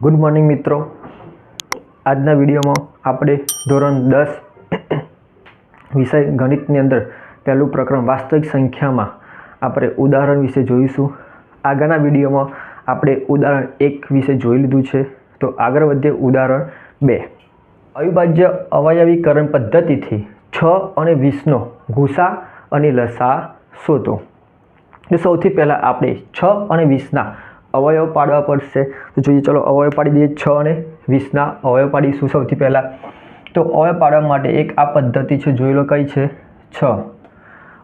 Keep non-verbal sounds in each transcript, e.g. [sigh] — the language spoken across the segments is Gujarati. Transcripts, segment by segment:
ગુડ મોર્નિંગ મિત્રો. આજના વિડીયોમાં આપણે ધોરણ દસ [clears throat] વિષય ગણિતની અંદર પહેલું પ્રકરણ વાસ્તવિક સંખ્યામાં આપણે ઉદાહરણ વિશે જોઈશું. આગળના વિડીયોમાં આપણે ઉદાહરણ એક વિશે જોઈ લીધું છે. તો આગળ વધીએ ઉદાહરણ બે. અવિભાજ્ય અવયવીકરણ પદ્ધતિથી છ અને વીસનો ગુસા અને લસા શોધો. તો સૌથી પહેલાં આપણે છ અને વીસના અવયવ પાડવા પડશે. તો જોઈએ, ચલો, અવયવ પાડી દઈએ છ અને વીસના અવયવ પાડીશું સૌથી પહેલાં. તો અવયવ પાડવા માટે એક આ પદ્ધતિ છે, જોઈ લો કઈ છે? છ.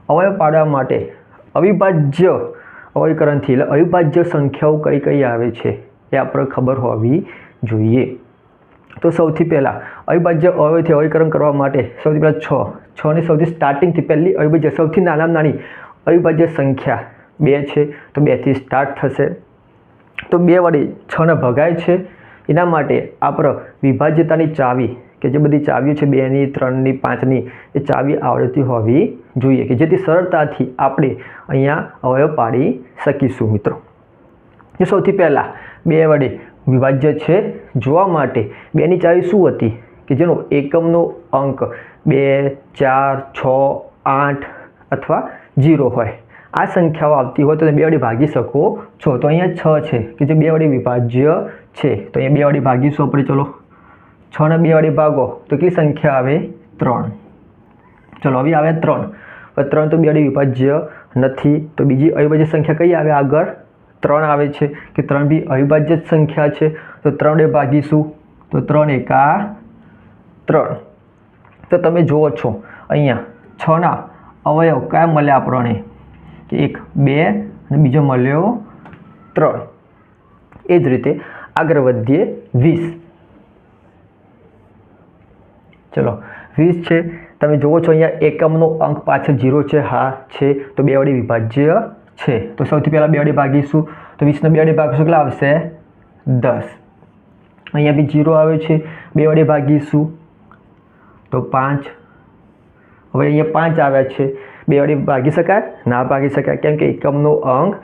અવયવ પાડવા માટે અવિભાજ્ય અવયકરણથી એટલે અવિભાજ્ય સંખ્યાઓ કઈ કઈ આવે છે એ આપણે ખબર હોવી જોઈએ. તો સૌથી પહેલાં અવિભાજ્ય અવયવથી અવયકરણ કરવા માટે સૌથી પહેલાં છ. છની સૌથી સ્ટાર્ટિંગથી પહેલી અવિભાજ્ય, સૌથી નાનામાં નાની અવિભાજ્ય સંખ્યા બે છે, તો બેથી સ્ટાર્ટ થશે. તો બે વડે છને ભગાય છે. એના માટે આપણે વિભાજ્યતાની ચાવી, કે જે બધી ચાવીઓ છે, બેની, ત્રણની, પાંચની, એ ચાવી આવડતી હોવી જોઈએ, કે જેથી સરળતાથી આપણે અહીંયા અવયવ પાડી શકીશું મિત્રો. એ સૌથી પહેલાં બે વડે વિભાજ્ય છે. જોવા માટે બેની ચાવી શું હતી? કે જેનો એકમનો અંક બે, ચાર, છ, આઠ અથવા જીરો હોય. આ સંખ્યાઓ આવતી હોય તો તમે બે વડે ભાગી શકો છો. તો અહીંયા છ છે, કે જે બે વડે વિભાજ્ય છે. તો અહીંયા બે વડે ભાગીશું આપણે ચલો? છ ને બે વડે ભાગો, તો કેટલી સંખ્યા આવે? ત્રણ. ચલો, હવે આવે ત્રણ. ત્રણ તો બે વડે વિભાજ્ય નથી. તો બીજી અવિભાજ્ય સંખ્યા કઈ આવે આગળ? ત્રણ આવે છે, કે ત્રણ બી અવિભાજ્ય સંખ્યા છે. તો ત્રણ વડે ભાગીશું. તો ત્રણ એકા ત્રણ. તો તમે જુઓ છો, અહીંયા છના અવયવ કયા મળ્યા આપણને? કે એક, બે અને બીજો મળ્યો ત્રણ. એ જ રીતે આગળ વધીએ વીસ. ચલો, વીસ છે. તમે જુઓ છો અહીંયા એકમનો અંક પાછળ જીરો છે, હા, છે. તો બે વડે વિભાજ્ય છે. તો સૌથી પહેલાં બે વડે ભાગીશું. તો વીસને બે વડે ભાગીશું કેટલા આવશે? દસ. અહીંયા બી જીરો આવે છે. બે વડે ભાગીશું. તો પાંચ. હવે અહીંયા પાંચ આવ્યા છે. બે વડે ભાગી શકાય, ના ભાગી શકાય. કેમ કે એકમનો અંક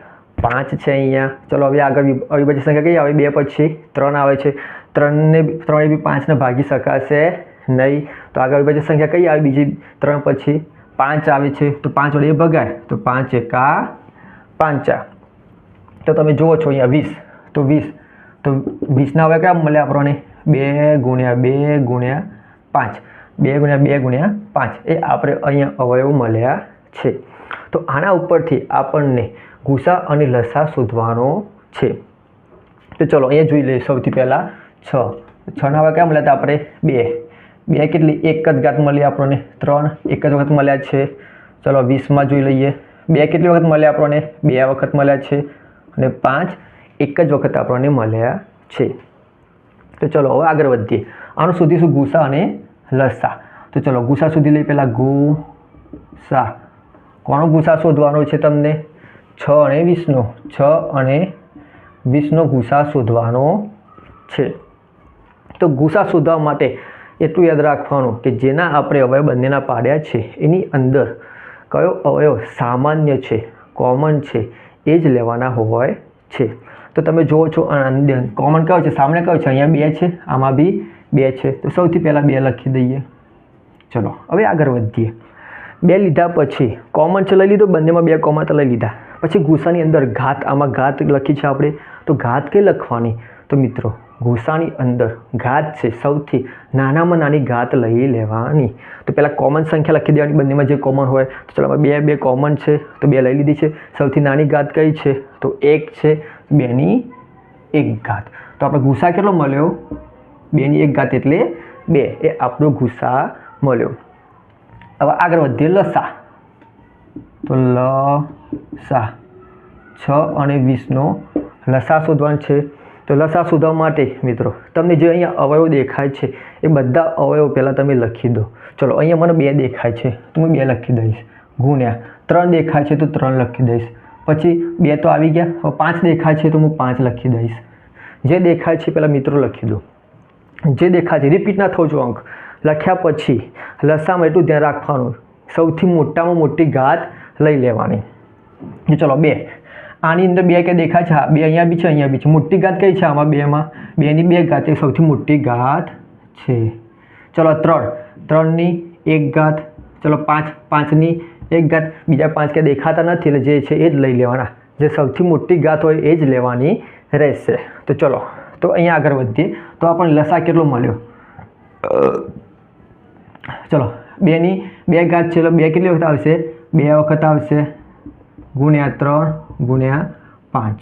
પાંચ છે અહીંયા. ચલો, હવે આગળ અવિભાજ્ય સંખ્યા કઈ આવે? બે પછી ત્રણ આવે છે. ત્રણને ત્રણે બી પાંચને ભાગી શકાશે નહીં. તો આગળ અવિભાજ્ય સંખ્યા કઈ આવે? બીજી ત્રણ પછી પાંચ આવે છે. તો પાંચ વડે ભગાય. તો પાંચ એકા પાંચા. તો તમે જુઓ છો અહીંયા વીસ. તો વીસ. તો વીસના હવે કયા મળ્યા આપણને? બે ગુણ્યા બે ગુણ્યા પાંચ. બે ગુણ્યા બે ગુણ્યા પાંચ. એ આપણે અહીંયા અવયવ મળ્યા છે. તો આના ઉપરથી આપણને ગુસા અને લસા શોધવાનો છે. તો ચલો, અહીંયા જોઈ લઈએ સૌથી પહેલાં છ. છના હવે ક્યાં મળ્યા હતા આપણે? બે. બે કેટલી? એક જ ઘાત મળી આપણને ત્રણ. એક જ વખત મળ્યા છે. ચલો, વીસમાં જોઈ લઈએ. બે કેટલી વખત મળ્યા આપણને? બે વખત મળ્યા છે. અને પાંચ એક જ વખત આપણને મળ્યા છે. તો ચલો, હવે આગળ વધીએ. આનું શોધીશું ગુસા અને લસા. તો ચલો ગુસા સુધી લઈએ પહેલાં ગુસા કોનો ગુસા શોધવાનો છે તમને? છ અને વીસનો. છ અને વીસનો ગુસા શોધવાનો છે. તો ગુસા શોધવા માટે એટલું યાદ રાખવાનું કે જેના આપણે અવયવ બંનેના પાડ્યા છે, એની અંદર કયો અવયવ સામાન્ય છે કોમન છે, એ જ લેવાના હોય છે. તો તમે જુઓ છો કોમન કયો છે? સામાન્ય કયો છે? અહીંયા બે છે, આમાં બી બે છે. તો સૌથી પહેલાં બે લખી દઈએ. ચલો, હવે આગળ વધીએ. બે લીધા પછી કોમન લઈ લીધો, બંનેમાં બે કોમન લઈ લીધા. પછી ગુસાની અંદર ઘાત, આમાં ઘાત લખી છે આપણે. તો ઘાત કે લખવાની? તો મિત્રો ગુસાની અંદર ઘાત છે સૌથી નાનામાં નાની ઘાત લઈ લેવાની. તો પહેલાં કોમન સંખ્યા લખી દેવાની, બંનેમાં જે કોમન હોય, તો ચાલો બે બે કોમન છે, તો બે લઈ લીધી છે. સૌથી નાની ઘાત કઈ છે? તો એક છે, બેની એક ઘાત. તો આપણે ગુસા કેટલો મળ્યો? બેની એક ઘાત એટલે બે. એ આપણો ગુસા મળ્યો. હવે આગળ વધીએ લસા. તો લ સા છ અને વીસનો લસા શોધવાનો છે. તો લસા શોધવા માટે મિત્રો, તમને જે અહીંયા અવયવ દેખાય છે, એ બધા અવયવ પહેલાં તમે લખી દો. ચલો, અહીંયા મને બે દેખાય છે. તો હું બે લખી દઈશ. ગુણ્યા ત્રણ દેખાય છે તો ત્રણ લખી દઈશ. પછી બે તો આવી ગયા. હવે પાંચ દેખાય છે તો હું પાંચ લખી દઈશ. જે દેખાય છે પહેલાં મિત્રો લખી દો. જે દેખાય છે રિપીટ ના થવું જો અંક. લખ્યા પછી લસામાં એટલું ધ્યાન રાખવાનું, સૌથી મોટામાં મોટી ઘાત લઈ લેવાની. ચલો, બે. આની અંદર બે કે દેખાય છે? હા, બે અહીંયા બી છે, અહીંયા બી છે. મોટી ઘાત કઈ છે આમાં બેમાં? બેની બે ઘાત, એ સૌથી મોટી ઘાત છે. ચલો, ત્રણ. ત્રણની એક ઘાત. ચલો, પાંચ. પાંચની એક ઘાત. બીજા પાંચ કે દેખાતા નથી, એટલે જે છે એ જ લઈ લેવાના. જે સૌથી મોટી ઘાત હોય એ જ લેવાની રહેશે. તો ચલો, તો અહીંયા આગળ વધીએ. તો આપણને લસા કેટલો મળ્યો? ચલો, બેની બે ઘાત છે બે કેટલી વખત આવશે? બે વખત આવશે ગુણ્યા ત્રણ ગુણ્યા પાંચ.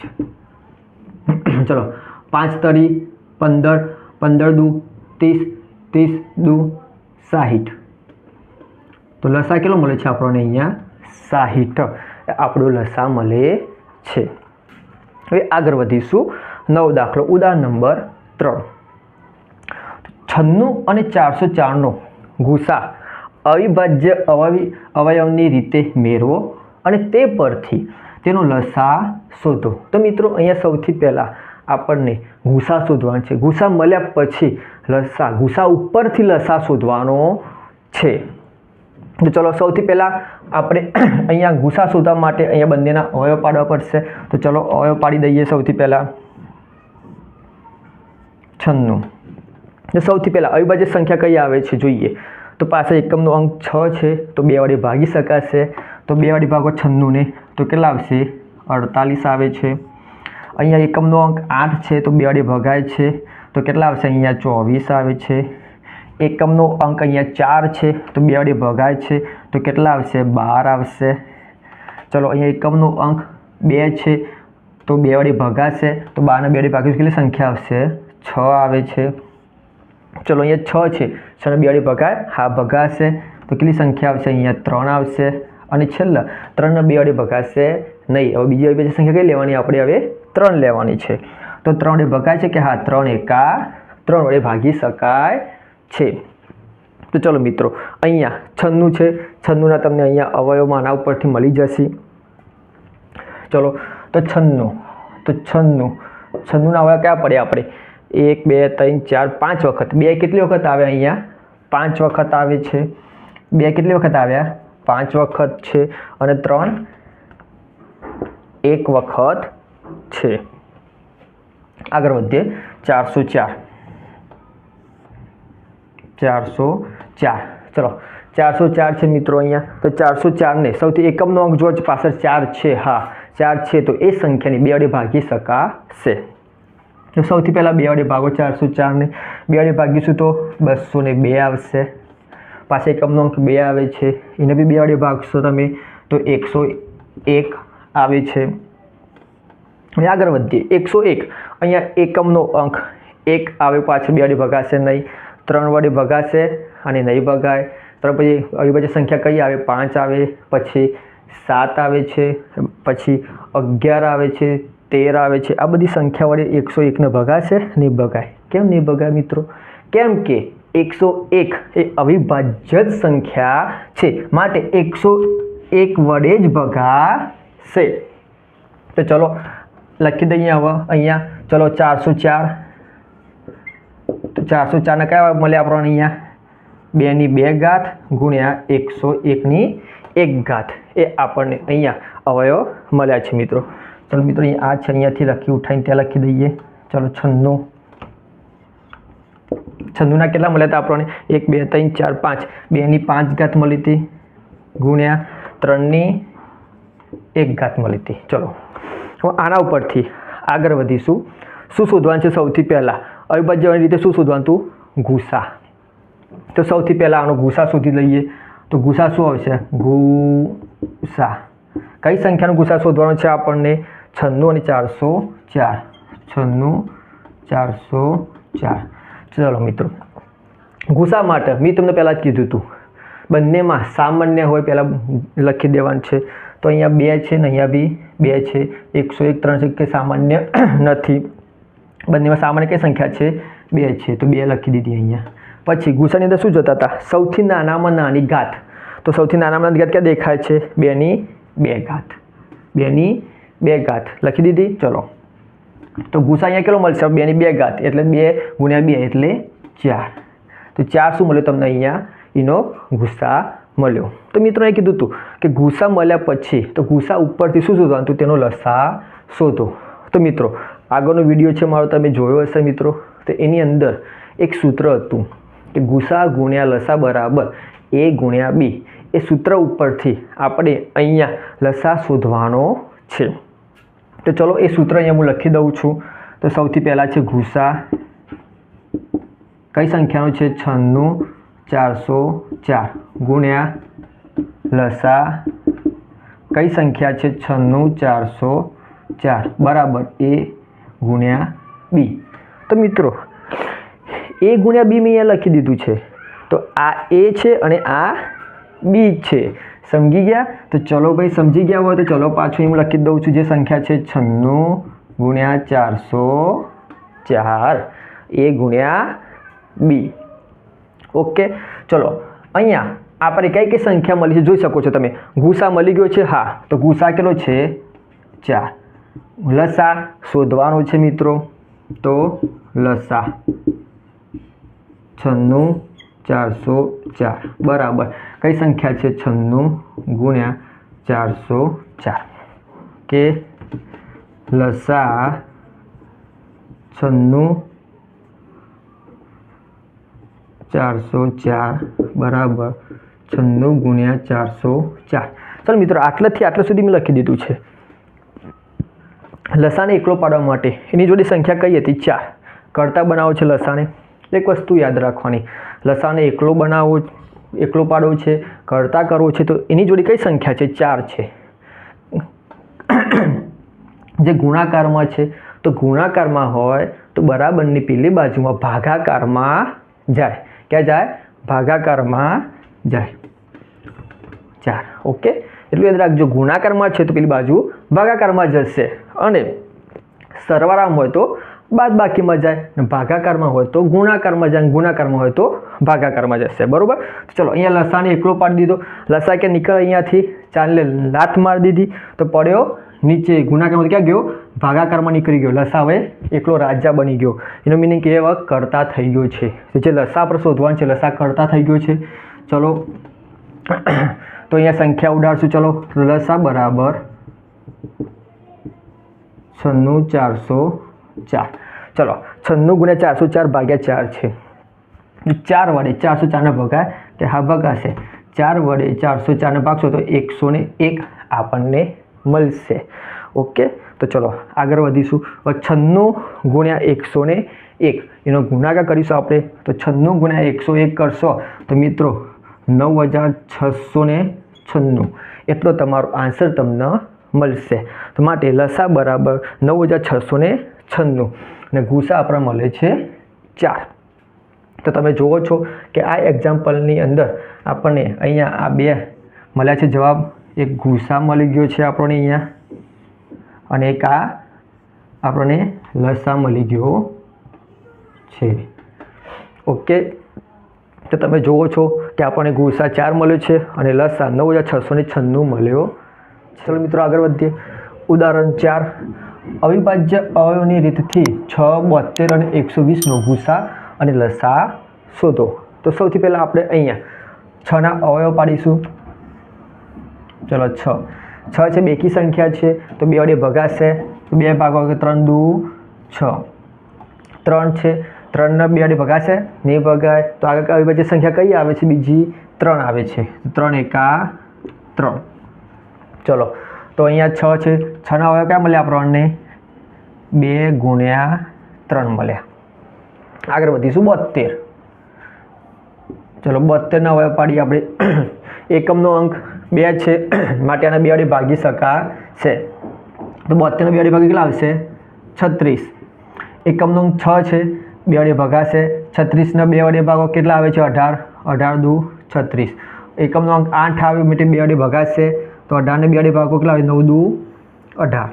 ચલો, પાંચ તરી પંદર પંદર દુ ત્રીસ ત્રીસ દુ સાહીઠ. તો લસા કેટલો મળે છે આપણને અહીંયા? સાહીઠ. આપણો લસા મળે છે. હવે આગળ વધીશું. નવ દાખલો, ઉદાહરણ નંબર ત્રણ. છન્નું અને ચારસો ચારનો ગુસા અવિભાજ્ય અવયવી અવયવની રીતે મેળવો અને તે પરથી તેનો લસા શોધો. તો મિત્રો, અહીંયા સૌથી પહેલાં આપણને ગુસા શોધવાનો છે. ગુસા મળ્યા પછી લસા ગુસા ઉપરથી લસા શોધવાનો છે. તો ચલો, સૌથી પહેલાં આપણે અહીંયા ગુસા શોધવા માટે અહીંયા બંનેના અવયવ પાડવા પડશે. તો ચલો, અવયવ પાડી દઈએ સૌથી પહેલાં. છન્નું. તો સૌથી પહેલાં અવિભાજ્ય સંખ્યા કઈ આવે છે જોઈએ. તો પાસે એકમનો અંક છ છે, તો બે વડે ભાગી શકાશે. તો બે વડે ભાગો છન્નુંને તો કેટલા આવશે? અડતાલીસ આવે છે. અહીંયા એકમનો અંક આઠ છે, તો બે વડે ભગાય છે. તો કેટલા આવશે? અહીંયા ચોવીસ આવે છે. એકમનો અંક અહીંયા ચાર છે, તો બે વડે ભગાય છે. તો કેટલા આવશે? બાર આવશે. ચલો, અહીંયા એકમનો અંક બે છે, તો બે વડે ભગાશે. તો બારના બે વડે ભાગીશું કેટલી સંખ્યા આવશે? છ આવે છે. ચલો, અહીંયા છ છે. છને બે વડે ભગાય. હા, ભગાશે. તો કેટલી સંખ્યા આવશે? અહીંયા ત્રણ આવશે. અને છેલ્લા ત્રણને બે વડે ભગાશે નહીં. હવે બીજી બીજી સંખ્યા કઈ લેવાની? આપણે હવે ત્રણ લેવાની છે. તો ત્રણ વડે ભગાય છે કે હા, ત્રણ એકા ત્રણ વડે ભાગી શકાય છે. તો ચલો મિત્રો, અહીંયા છન્નું છે. છન્નુંના તમને અહીંયા અવયવમાં આના ઉપરથી મળી જશે. ચલો, તો છન્નું. તો છન્નું. છન્નુંના અવયવ કયા પડે આપણે? એક, બે, ત્રણ, ચાર, પાંચ વખત. બે કેટલી વખત આવે અહીંયા? પાંચ વખત આવે છે. બે કેટલી વખત આવ્યા? પાંચ વખત છે. અને ત્રણ? એક વખત છે. આગળ વધીએ. ચારસો ચાર. ચારસો ચાર. ચલો. ચારસો ચાર છે મિત્રો અહીંયા. તો ચારસો ચારને સૌથી એકમનો અંક જો પાછળ ચાર છે, હા. ચાર છે તો એ સંખ્યાની બે વડે ભાગી શકાશે. તો સૌથી પહેલાં બે વડે ભાગો ચારસો ચારને. બે વડે ભાગીશું તો બસો ને બે આવશે. પાછા એકમનો અંક બે આવે છે. એને બી બે વડે ભાગશો તમે તો એકસો એક આવે છે. હવે આગળ વધીએ. એકસો એક. અહીંયા એકમનો અંક એક આવે પાછળ બે વડે ભગાશે નહીં. ત્રણ વડે ભગાશે અને નહીં ભગાય. ત્રણ પછી અવિભાજ્ય સંખ્યા કઈ આવે? પાંચ આવે. પછી સાત આવે છે. પછી અગિયાર આવે છે. તેર આવે છે. આ બધી સંખ્યા વડે એકસો એકને ભગાશે નહીં ભગાય. કેમ નહીં ભગાય મિત્રો? કેમ કે એકસો એક એ અવિભાજ્ય સંખ્યા છે. માટે એકસો એક વડે જ ભગાશે. તો ચલો, લખી દઈએ હવે અહીંયા. ચલો, ચારસો ચાર. તો ચારસો ચારને કયા મળે આપણને અહીંયા? બેની બે ઘાત ગુણ્યા એકસો એકની એક ઘાત. એ આપણને અહીંયા અવયવ મળ્યા છે મિત્રો. ચલો મિત્રો આ છે અહીંયાથી લખી ઉઠાવીને ત્યાં લખી દઈએ. ચલો, છન્નું. છન્નુંના કેટલા મળ્યા હતા આપણને? એક, બે, ત્રણ, ચાર, પાંચ. બેની પાંચ ઘાત મળી હતી. ગુણ્યા ત્રણની એક ઘાત મળી હતી. ચલો, હવે આના ઉપરથી આગળ વધીશું. શું શોધવાનું છે સૌથી પહેલાં? અવિભાજ્યની રીતે શું શોધવાનું હતું? ગુસા. તો સૌથી પહેલાં આનો ગુસા શોધી લઈએ. તો ગુસા શું આવશે? ગુસા. કઈ સંખ્યાનો ગુસા શોધવાનો છે આપણને? છન્નું અને ચારસો ચાર. છન્નું, ચારસો ચાર. ચલો મિત્રો. ગુસા માટે મેં તમને પહેલાં જ કીધું હતું. બંનેમાં સામાન્ય હોય પહેલાં લખી દેવાનું છે. તો અહીંયા બે છે ને અહીંયા બી બે છે. એકસો એક ત્રણ છે કે સામાન્ય [coughs] નથી. બંનેમાં સામાન્ય કઈ સંખ્યા છે? બે છે. તો બે લખી દીધી અહીંયા. પછી ગુસાની અંદર શું જતા હતા? સૌથી નાનામાં નાની ઘાત. તો સૌથી નાનામાં નાની ઘાત ક્યાં દેખાય છે? બેની બે ઘાત. બેની બે ઘાત. લખી દીધી? ચલો. તો ગુસા અહીંયા કેટલો મળશે? બેની બે ઘાત. એટલે બે ગુણ્યા બે એટલે ચાર. તો ચાર શું મળ્યું તમને અહીંયા? એનો ગુસ્સા મળ્યો. તો મિત્રોએ કીધું હતું કે ગુસ્સા મળ્યા પછી, તો ગુસ્સા ઉપરથી શું શોધવાનું હતું? તેનો લસા શોધો. તો મિત્રો, આગળનો વીડિયો છે મારો, તમે જોયો હશે મિત્રો. તો એની અંદર એક સૂત્ર હતું કે ગુસા ગુણ્યા લસા બરાબર એ ગુણ્યા બી. એ સૂત્ર ઉપરથી આપણે અહીંયા લસા શોધવાનો છે. તો ચલો એ સૂત્ર અહીંયા હું લખી દઉં છું. તો સૌથી પહેલાં છે ગુસા કઈ સંખ્યાનો છે? છન્નું, ચારસો ચાર. ગુણ્યા લસા. કઈ સંખ્યા છે? છન્નું, ચારસો ચાર. બરાબર. એ ગુણ્યા બી. તો મિત્રો, એ ગુણ્યા બી મેં અહીંયા લખી દીધું છે. તો આ એ છે અને આ બી છે. સમજી ગયા? તો ચલો ભાઈ, સમજી ગયા હોય તો ચલો પાછું હું લખી દઉં છું. જે સંખ્યા છે છન્નું ગુણ્યા ચારસો ચાર. એ ગુણ્યા બી. ઓકે? ચલો, અહીંયા આપણે કઈ કઈ સંખ્યા મળી છે જોઈ શકો છો તમે. ગુસા મળી ગયો છે, હા. તો ગુસા કેટલો છે? ચાર. લસા શોધવાનો છે મિત્રો. તો લસા છન્નું ચારસો ચાર. બરાબર. કઈ સંખ્યા છે? છન્નું ગુણ્યા ચારસો ચાર. કે લસા છન્નું ચારસો ચાર બરાબર છન્નું ગુણ્યા ચારસો ચાર. ચાલો મિત્રો, આટલાથી આટલા સુધી મેં લખી દીધું છે. લસાને એકલો પાડવા માટે એની જોડે સંખ્યા કઈ હતી? ચાર. કરતા બનાવો છે લસાને. એક વસ્તુ યાદ રાખવાની. લસાને એકલો બનાવવો એકલો પાડવો છે, કરતા કરવો છે, તો એની જોડે કઈ સંખ્યા છે? ચાર છે. જે ગુણાકારમાં છે, તો ગુણાકારમાં હોય, તો બરાબરની પેલી બાજુમાં ભાગાકારમાં જાય. ક્યાં જાય? ભાગાકારમાં જાય. ચાર. ઓકે? એટલું યાદ રાખજો, ગુણાકારમાં છે, તો પેલી બાજુ ભાગાકારમાં જશે. અને સરવાળામાં હોય તો બાદ બાકીમાં જાય અને ભાગાકારમાં હોય તો ગુણાકારમાં જાય ગુણાકારમાં હોય તો ભાગાકારમાં જશે. બરોબર? ચલો, અહીંયા લસાને એકલો પાડી દીધો. લસા કે નીકળ અહીંયાથી? ચાલે લાત મારી દીધી. તો પડ્યો નીચે ગુણાકારમાં ક્યાં ગયો? ભાગાકારમાં નીકળી ગયો. લસા હવે એકલો રાજા બની ગયો. એનો મિનિંગ કે એવા કરતા થઈ ગયો છે. જે લસા પર શોધવાનું છે, લસા કરતા થઈ ગયો છે. ચલો, તો અહીંયા સંખ્યા ઉડાડશું. ચલો, લસા બરાબર છન્નું ચારસો ચાર. ચલો, છન્નું ગુણ્યા ચારસો ચાર ભાગ્યા ચાર છે? ચાર વડે ચારસો ચારને ભગાય કે હા ભગાશે ચાર વડે ચારસો ચારને ભાગશો તો એકસો એક આપણને મળશે. ઓકે? તો ચલો, આગળ વધીશું. છન્નું ગુણ્યા એકસો ને એક. એનો ગુણાકાર કરીશું આપણે. તો છન્નું ગુણ્યા એકસો એક કરશો. તો મિત્રો, નવ હજાર છસો ને છન્નું. એટલો તમારો આન્સર તમને મળશે. તો માટે લસા બરાબર નવ હજાર છસો ને છન્નું. અને ગુસા આપણે મળે છે ચાર. તો તમે જુઓ છો કે આ એક્ઝામ્પલની અંદર આપણને અહીંયા આ બે મળ્યા છે. જવાબ, એક ગુસા મળી ગયો છે આપણને અહીંયા અને એક આ આપણને લસા મળી ગયો છે. ઓકે તો તમે જુઓ છો કે આપણને ગુસા ચાર મળ્યો છે અને લસા નવ હજાર છસો ને છન્નું મળ્યો ચલો મિત્રો આગળ વધીએ. ઉદાહરણ ચાર. અવિભાજ્ય અવયવની રીતથી છ બોતેર અને એકસો વીસનો ગુસા અને લસા શોધો. તો સૌથી પહેલાં આપણે અહીંયા છના અવયવ પાડીશું. ચલો છ. છ છે બેકી સંખ્યા છે, તો બે વડે ભગાશે. તો બે ભાગો કે ત્રણ દુ, છ. ત્રણ છે, ત્રણના બે વડે ભગાશે. નહીં ભગાય, તો આગળ અવિભાજ્ય સંખ્યા કઈ આવે છે? બીજી ત્રણ આવે છે. ત્રણ એકા ત્રણ. ચલો. તો અહીંયા છ છે. છના અવયવ ક્યાં મળ્યા આપણને? બે ગુણ્યા ત્રણ મળ્યા. આગળ વધીશું. બોતેર ચલો બોતેરના અવયવ પાડીએ આપણે. [coughs] એકમનો અંક બે છે. માટે આના બે વડે ભાગી શકાશે. તો બોતેરના બે વડે ભાગી કેટલા આવશે? છત્રીસ. એકમનો અંક છ છે. બે વડે ભગાશે. છત્રીસના બે વડે ભાગો કેટલા આવે છે? અઢાર. અઢાર દુ છત્રીસ. એકમનો અંક આઠ આવે માટે બે વડે ભગાશે. તો અઢારને બે અઢી ભાગો કેટલા આવે? નવ દુ અઢાર.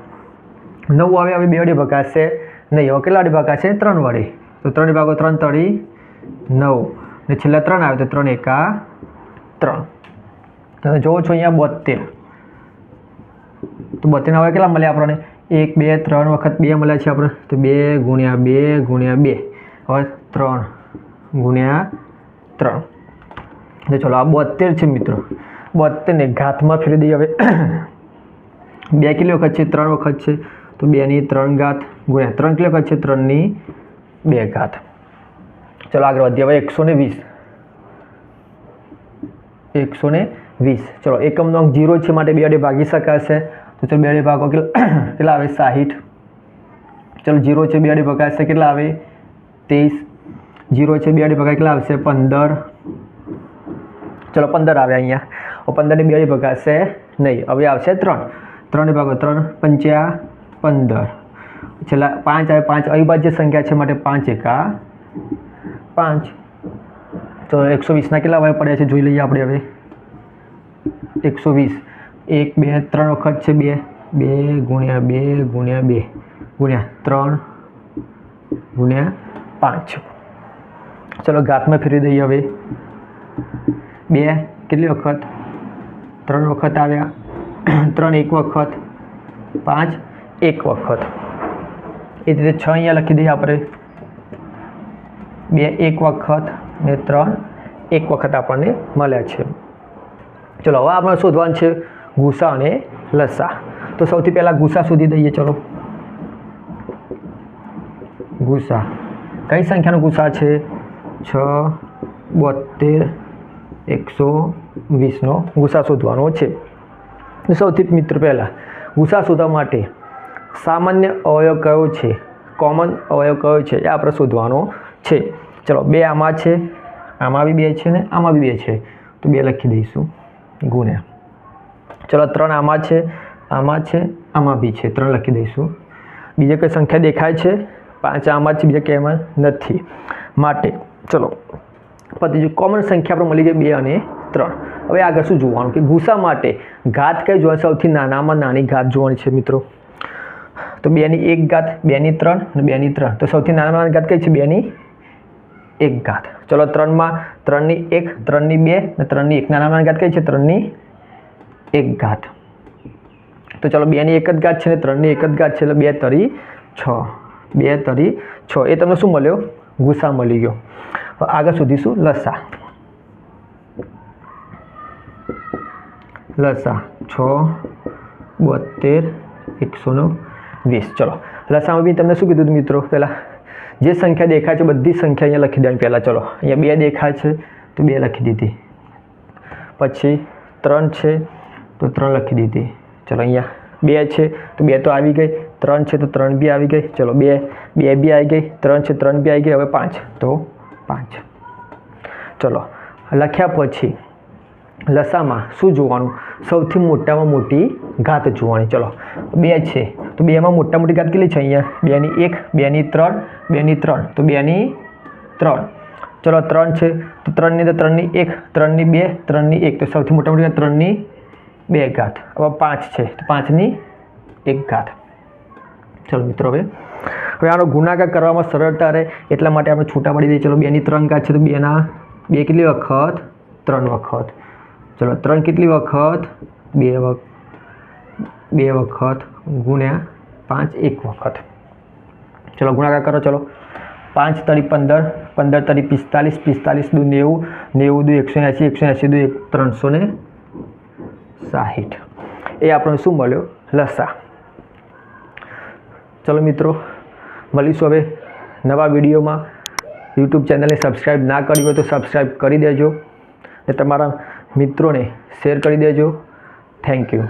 નવ આવે હવે બે અઢી ભગાશે નહીં, હવે કેટલા અઢી ભગાશે ત્રણ વડે. તો ત્રણ ભાગો ત્રણ તળી નવ. ને છેલ્લા ત્રણ આવે તો ત્રણ એકા ત્રણ. તમે જોવો છો અહીંયા બોતેર તો બોતેર હવે કેટલા મળ્યા આપણને? એક, બે, ત્રણ વખત બે મળ્યા છે આપણે તો બે ગુણ્યા બે ગુણ્યા બે. હવે ત્રણ ગુણ્યા ત્રણ. તો ચલો, આ બોતેર છે મિત્રો. બોતેરને ઘાતમાં ફેરવી દઈએ. હવે બે કેટલી વખત છે, ત્રણ વખત છે, તો બેની ત્રણ ઘાત ગુણ્યા ત્રણ કેટલી વખત છે, ત્રણની બે ઘાત. ચલો આગળ વધીએ. હવે એકસો ને વીસ. એકસો ને વીસ. ચલો, એકમનો અંક જીરો છે, માટે બે અડે ભાગી શકાશે. તો ચલો, બે વડે ભાગો [coughs] કેટલા આવે? સાહીઠ. ચલો જીરો છે, બે વડે ભગાશે, કેટલા આવે? ત્રીસ જીરો છે, બે વડે ભગાય, કેટલા આવશે? પંદર. ચલો, પંદર આવે અહીંયા. હવે પંદરને બે વડે ભગાશે નહીં. હવે આવશે ત્રણ. ત્રણે ભાગો ત્રણ પંચ્યા પંદર. છેલ્લા પાંચ આવે પાંચ. અવિભાજ્ય સંખ્યા છે માટે પાંચ એકા પાંચ. તો એકસો વીસના કેટલા વાય પડ્યા છે? જોઈ લઈએ આપણે હવે. એકસો વીસ. એક, બે, ત્રણ વખત છે બે. બે ગુણ્યા બે ગુણ્યા બે. ગુણ્યા ત્રણ ગુણ્યા પાંચ. ચલો, ઘાતમાં ફેરવી દઈએ હવે. બે કેટલી વખત? ત્રણ વખત આવ્યા. [clears throat] ત્રણ એક વખત. પાંચ એક વખત. એ જ રીતે છ અહીંયા લખી દઈએ આપણે. બે એક વખત ને ત્રણ એક વખત આપણને મળ્યા છે. ચલો, હવે આપણે શોધવાનું છે ગુસા અને લસા તો સૌથી પહેલાં ગુસા શોધી દઈએ, ચલો. ગુસા કઈ સંખ્યાનો ગુસા છે? છ બોતેર એકસો વીસનો ગુસા શોધવાનો છે. સૌથી મિત્ર પહેલાં ગુસા શોધવા માટે સામાન્ય અવયવ કયો છે? કોમન અવયવ કયો છે? એ આપણે શોધવાનો છે. ચલો, બે આમાં છે, આમાં બી બે છે ને આમાં બી બે છે. તો બે લખી દઈશું. ગુણ્યા. ચલો, ત્રણ આમાં છે આમાં છે, આમાં બી છે. ત્રણ લખી દઈશું. બીજે કઈ સંખ્યા દેખાય છે? પાંચ આમાં છે, બીજા ક્યાંમાં નથી. માટે, ચલો પછી કોમન સંખ્યા આપણે મળી ગઈ બે અને ત્રણ હવે આગળ શું જોવાનું? કે ગુસા માટે ઘાત કઈ જોવાની સૌથી નાનામાં નાની ઘાત જોવાની છે મિત્રો? તો બેની એક ઘાત, બેની ત્રણ અને બેની ત્રણ. તો સૌથી નાનામાં નાની ઘાત કઈ છે બેની? એક ઘાત. ચલો ત્રણમાં ત્રણની એક, ત્રણની બે અને ત્રણની એક. નાનામાં નાની ઘાત કઈ છે? ત્રણની એક ઘાત. તો ચલો બેની એક જ ઘાત છે ને ત્રણની એક જ ઘાત છે એટલે બે તરી છ. બે તરી છ. એ તમને શું મળ્યો? ગુસા મળી ગયો. આગળ આગળ શું લસા. લસા છ બોતેર એકસોનો વીસ ચલો લસામાં બી તમને શું કીધું હતું મિત્રો? પહેલાં, જે સંખ્યા દેખાય છે, બધી સંખ્યા અહીંયા લખી દેવાની. પહેલાં ચલો, અહીંયા બે દેખાય છે, તો બે લખી દીધી. પછી ત્રણ છે, તો ત્રણ લખી દીધી. ચલો, અહીંયા બે છે, તો બે તો આવી ગઈ. ત્રણ છે, તો ત્રણ બી આવી ગઈ. ચલો, બે બે બી આવી ગઈ. ત્રણ છે, ત્રણ બી આવી ગઈ. હવે પાંચ. તો પાંચ. ચલો, લખ્યા પછી લસામાં શું જોવાનું? સૌથી મોટામાં મોટી ઘાત જોવાની. ચલો, બે છે. તો બેમાં મોટા મોટી ઘાત કેટલી છે અહીંયા? બેની એક, બેની ત્રણ બેની ત્રણ. તો બેની ત્રણ. ચલો, ત્રણ છે. તો ત્રણની તો ત્રણની એક, ત્રણની બે, ત્રણની એક. તો સૌથી મોટા મોટી ત્રણની બે ઘાત. હવે પાંચ છે. તો પાંચની એક ઘાત. ચલો મિત્રો, હવે હવે આનો ગુણાકાર કરવામાં સરળતા રહે એટલા માટે આપણે છૂટા પડી દઈએ. ચલો, બેની ત્રણ ઘાત છે. તો બેના બે કેટલી વખત? ત્રણ વખત. ચલો, ત્રણ કેટલી વખત? બે વખત બે વખત ગુણ્યા પાંચ, એક વખત. ચલો, ગુણાકાર કરો, ચલો. પાંચ તરી પંદર પંદર તરી પિસ્તાલીસ પિસ્તાલીસ દુ નેવું નેવું દુ એકસો એંસી એકસો એંસી દુ એક, ત્રણસો ને સાહીઠ. એ આપણને શું મળ્યો? લસા. ચલો, મિત્રો, મળીશું હવે નવા વિડીયોમાં. યુટ્યુબ ચેનલને સબસ્ક્રાઈબ ના કરી હોય તો સબસ્ક્રાઈબ કરી દેજો. ને તમારા મિત્રોને શેર કરી દેજો. Thank you